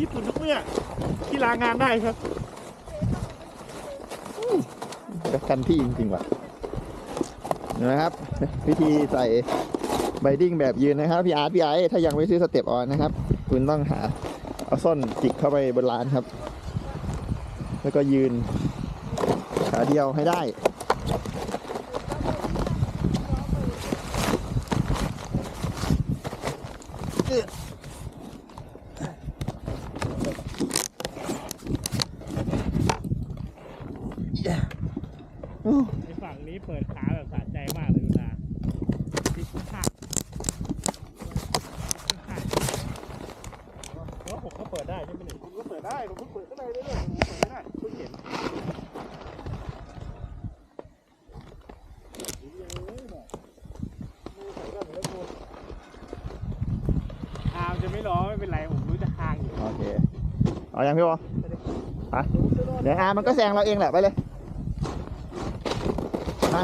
ญี่ปุ่นทุกเมื่อ ที่ลางานได้ครับกับกันที่จริงๆว่ะเห็นะครับ วิธีใส่ไบดิ้งแบบยืนนะครับ พี่อาร์ตพี่ไอถ้ายังไม่ซื้อสเต็ปออนนะครับ คุณต้องหาเอาส้นจิกเข้าไปบนร้านครับ แล้วก็ยืน ขาเดียวให้ได้ ในฝั่งนี้เปิดขาแบบสะใจมากเลยดูนะดิคุค่าแล้วผมก็เปิดได้ใช่ไหมเนี่ยคุณก็เปิดได้ผมเพิ่งเปิดข้างในได้เลยผมเปิดไม่ได้เพิ่งเห็นอามจะไม่ร้อไม่เป็นไรผมรู้จะค้างอยู่โอเคเอายังพี่วอไปเดี๋ยวอามันก็แซงเราเองแหละไปเลย มา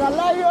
ไปก่อนเลยโย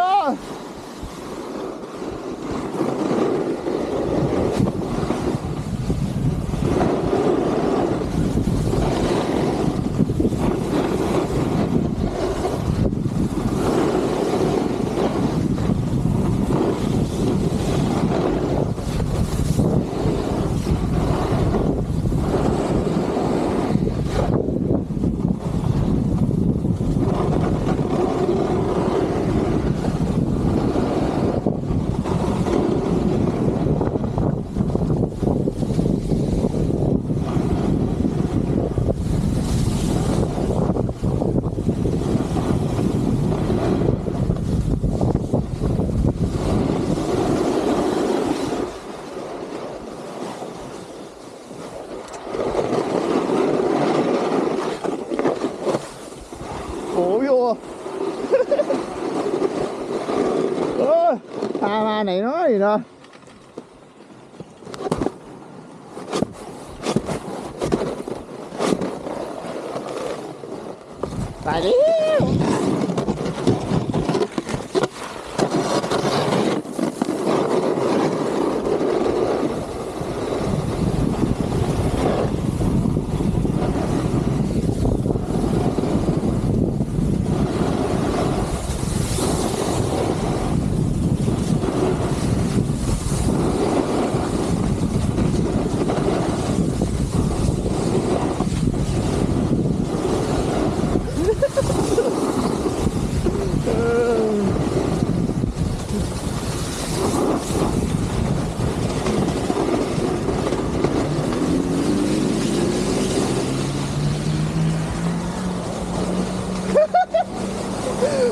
ไหนเนาะนี่เนาะ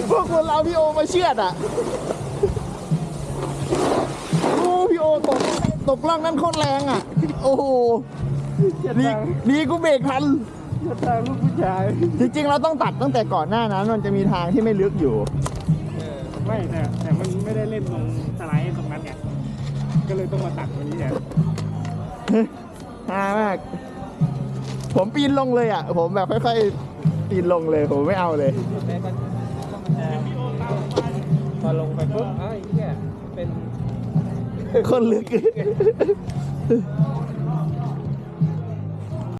พวกคนเราพี่โอมาเชือดอะโอ้พี่โอตกตกล่องนั้นโคตรแรงอะ โอ้โหนี่นี่กูเบรกทันจะตามลูกผู้ชายจริงๆ เราต้องตัดตั้งแต่ก่อนหน้านั้นมันจะมีทางที่ไม่ลึกอยู่ ไม่แต่แต่มันไม่ได้เล่นตรงสไลด์ตรงนั้นไงก็เลยต้องมาตัดตรงนี้แทนฮามาก ผมปีนลงเลยอะ ผมแบบค่อยๆปีนลงเลย ผมไม่เอาเลย พอลงไปปุ๊บเอ้ยเหี้ยเป็น คนลึก